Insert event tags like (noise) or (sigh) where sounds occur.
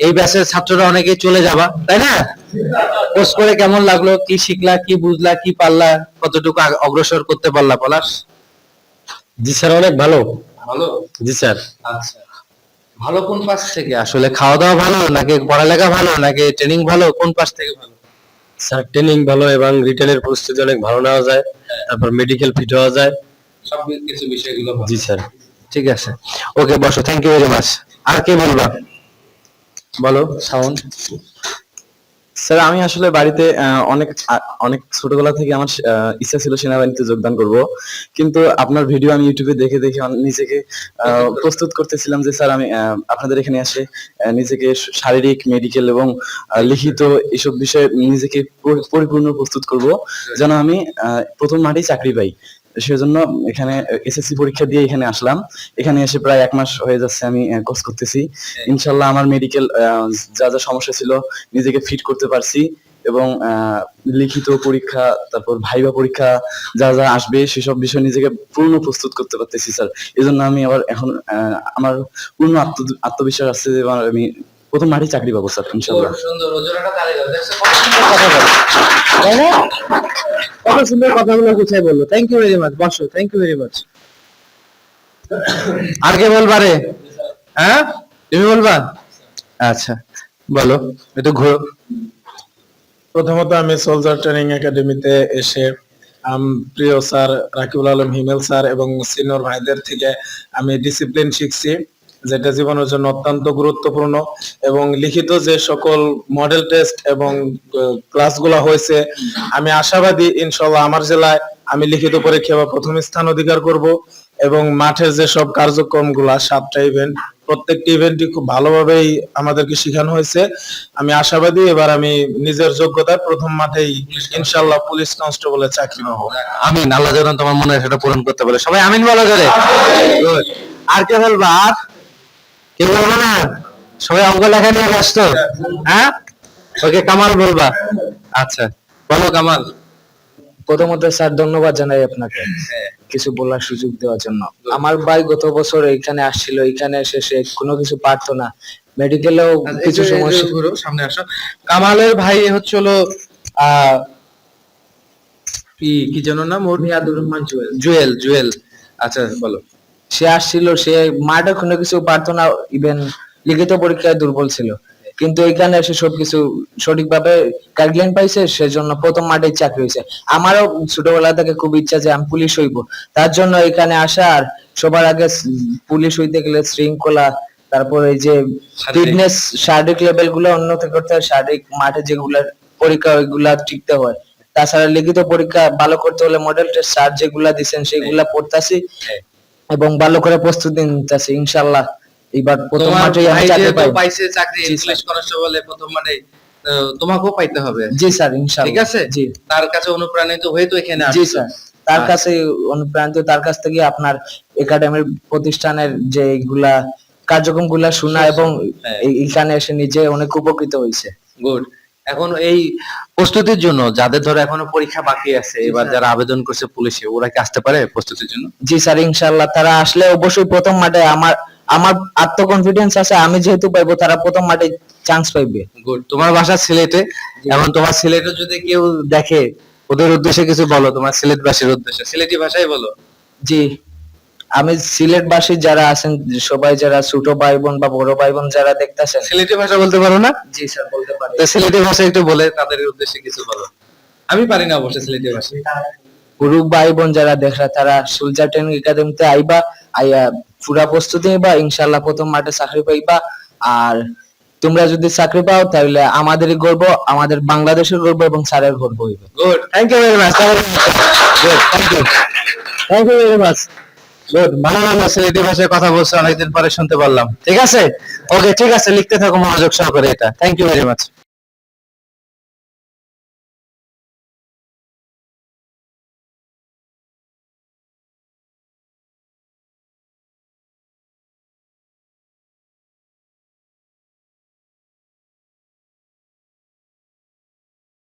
এই ব্যাচের ছাত্ররা অনেকেই চলে যাবা তাই না? কোর্স করে কেমন লাগল? কি শিখলা কি বুঝলা কি পারলা কতটুকু অগ্রসর করতে পারলা পলাশ? জি স্যার অনেক ভালো। ভালো? জি স্যার। আচ্ছা। ভালো কোন পাশ থেকে? আসলে খাওয়া দাওয়া ভালো নাকি পড়ালেখা ভালো নাকি ট্রেনিং ভালো? কোন পাশ থেকে ভালো? স্যার ট্রেনিং ভালো এবং রিটেলের প্রস্তুতি অনেক ভালো নেওয়া যায় তারপর মেডিকেল ফিট হওয়া যায়। সব কিছু বিষয়গুলো জি স্যার। ঠিক আছে। ওকে বসো। থ্যাংক ইউ ভেরি মাচ আর কে বলবা? বলো। শাওন স্যার আমি আসলে বাড়িতে অনেক অনেক ছোটবেলা থেকে আমার ইচ্ছা ছিল সেনাবাহিনীতে যোগদান করব। কিন্তু আপনার ভিডিও আমি ইউটিউবে দেখে দেখে নিজেকে আহ, (laughs) প্রস্তুত করতেছিলাম যে স্যার আমি আপনাদের এখানে আসে নিজেকে শারীরিক মেডিকেল এবং লিখিত এসব বিষয়ে নিজেকে পরিপূর্ণ প্রস্তুত করব। যেন আমি আহ, প্রথম মাঠেই চাকরি পাই। সেজন্য এখানে এসএসসি পরীক্ষা দিয়ে এখানে আসলাম। এখানে এসে প্রায় এক মাস হয়ে যাচ্ছে আমি কোর্স করতেছি। ইনশাল্লাহ আমার মেডিকেল যা যা সমস্যা ছিল নিজেকে ফিট করতে পারছি এবং লিখিত পরীক্ষা, তারপর ভাইবা পরীক্ষা যা যা আসবে সেসব বিষয় নিজেকে পূর্ণ প্রস্তুত করতে পারতেছি, স্যার। এই জন্য আমি আবার এখন আমার পূর্ণ আত্ম, আত্মবিশ্বাস আছে যে আমি প্রথম মাঠে চাকরি পাবো স্যার ইনশাল্লাহ তাই না? কত সুন্দর কথাগুলো গুছাই বলল। থ্যাংক ইউ ভেরি মাচ বসো থ্যাংক ইউ ভেরি মাচ আর কে বলবা রে? হ্যাঁ? তুমি বলবা? আচ্ছা বলো। একটু ঘুরো। প্রথমত আমি সোলজার ট্রেনিং একাডেমিতে এসে আম, প্রিয় স্যার রাকিবুল আলম হিমেল স্যার এবং সিনিয়র ভাইদের থেকে আমি ডিসিপ্লিন শিখছি। যেটা জীবনের জন্য অত্যন্ত গুরুত্বপূর্ণ এবং লিখিত যে সকল মডেল টেস্ট এবং ক্লাসগুলো হয়েছে আমি আশাবাদী ইনশাল্লাহ আমার জেলায় আমি লিখিত পরীক্ষা বা প্রথম স্থান অধিকার করব এবং মাঠের যে সব কার্যক্রমগুলা সাতটা ইভেন্ট প্রত্যেকটি ইভেন্টই খুব ভালোভাবেই আমাদেরকে শেখানো হয়েছে। আমি আশাবাদী এবার আমি নিজের যোগ্যতায় প্রথম মাঠেই ইনশাল্লাহ পুলিশ কনস্টেবলের চাকরি পাবো। আমি আল্লাহ যেন তোমার মনে সেটা পূরণ করতে পারে। সবাই আমিন বলো করে। আর কে বলবা কে বলবা না? সবাই অঙ্ক লেখা নিয়ে ব্যস্ত। হ্যাঁ? ওকে কামাল বলবা। আচ্ছা বলো কামাল। প্রথমত স্যার ধন্যবাদ জানাই আপনাকে। কিছু বলার সুযোগ দেওয়ার জন্য। আমার ভাই গত বছর এখানে আসছিল এখানে এসে সে কোনো কিছু পারতো না। মেডিকেলেও কিছু সমস্যা সামনে আসো। কামালের ভাই হচ্ছে হলো আহ কি কি যেন নাম? ওর মিয়াদুর রহমান জুয়েল। জুয়েল জুয়েল। আচ্ছা বলো। সে আসছিল সে মাঠে কোনো কিছু পারতো না ইভেন লিখিত পরীক্ষায় দুর্বল ছিল। কিন্তু এখানে এসে সবকিছু সঠিকভাবে গাইডলাইন পাইছে সেজন্য প্রথম মাঠে চাকরি হয়েছে। আমারও ছোটবেলা থেকে খুব ইচ্ছা যে আমি পুলিশ হইব। তার জন্য এখানে আসা আর সবার আগে পুলিশ হইতে গেলে শৃঙ্খলা তারপর এই যে ফিটনেস শারীরিক লেভেলগুলো উন্নত করতে হয়। শারীরিক মাঠে যেগুলা পরীক্ষা ওইগুলা টিকতে হয়। তাছাড়া লিখিত পরীক্ষা ভালো করতে হলে মডেল টেস্ট স্যার যেগুলা দিচ্ছেন সেগুলা পড়তাছি। এবং ভালো করে প্রস্তুতি নিতেছি ইনশাল্লাহ এবার প্রথম মাঠে আমি চাকরি পাই। পাইছে চাকরি জি, পুলিশ কনস্টেবলে প্রথম মানে তোমাকেও পাইতে হবে। জি স্যার ইনশাল্লাহ ঠিক আছে? জি। তার কাছে অনুপ্রাণিত হয়ে তো এখানে জি স্যার তার কাছে অনুপ্রাণিত তার কাছ থেকে আপনার একাডেমির প্রতিষ্ঠানের যে এগুলা কার্যক্রমগুলা শোনা এবং হ্যাঁ। এইখানে এসে নিজে অনেক উপকৃত হয়েছে। গুড এখন এই প্রস্তুতির জন্য যাদের ধরো এখনও পরীক্ষা বাকি আছে এবার যারা আবেদন করছে পুলিশে ওরা কি আসতে পারে প্রস্তুতির জন্য? জি স্যার ইনশাল্লাহ তারা আসলে অবশ্যই প্রথম মাঠে আমার আমার আত্মকনফিডেন্স আছে আমি যেহেতু পাইবো তারা প্রথম মাঠে চান্স পাইবে। গুড তোমার বাসা সিলেটে? এখন তোমার সিলেটে যদি কেউ দেখে ওদের উদ্দেশ্যে কিছু বলো তোমার সিলেটবাসীর উদ্দেশ্যে। সিলেটি ভাষায় বলো। জি। আমি সিলেটবাসী যারা আছেন সবাই যারা ছোট ভাই বোন বা বড় ভাই বোন যারা দেখতেছেন। সিলেটি ভাষা বলতে পারো না? জি স্যার বলতে পারি। তো সিলেটি ভাষা একটু বলে তাদের উদ্দেশ্যে কিছু বলো। আমি পারি না অবশ্য সিলেটি ভাষা গুরু ভাই বোন যারা দেখরা তারা সুলজার ট্রেনিং একাডেমিতে আইবা আইয়া পুরা প্রস্তুতি নিবা ইনশাল্লাহ প্রথম মাঠে চাকরি পাইবা। আর তোমরা যদি চাকরি পাও তাহলে আমাদেরই গর্ব আমাদের বাংলাদেশের গর্ব এবং স্যারের গর্ব হইবে। Good thank you very much good thank you thank you very much good লাগল সিলেটি ভাষায় কথা বলছে, অনেকদিন পরে শুনতে পারলাম। ঠিক আছে? ওকে ঠিক আছে, লিখতে থাকো মনোযোগ সহকারে এটা। Thank you very much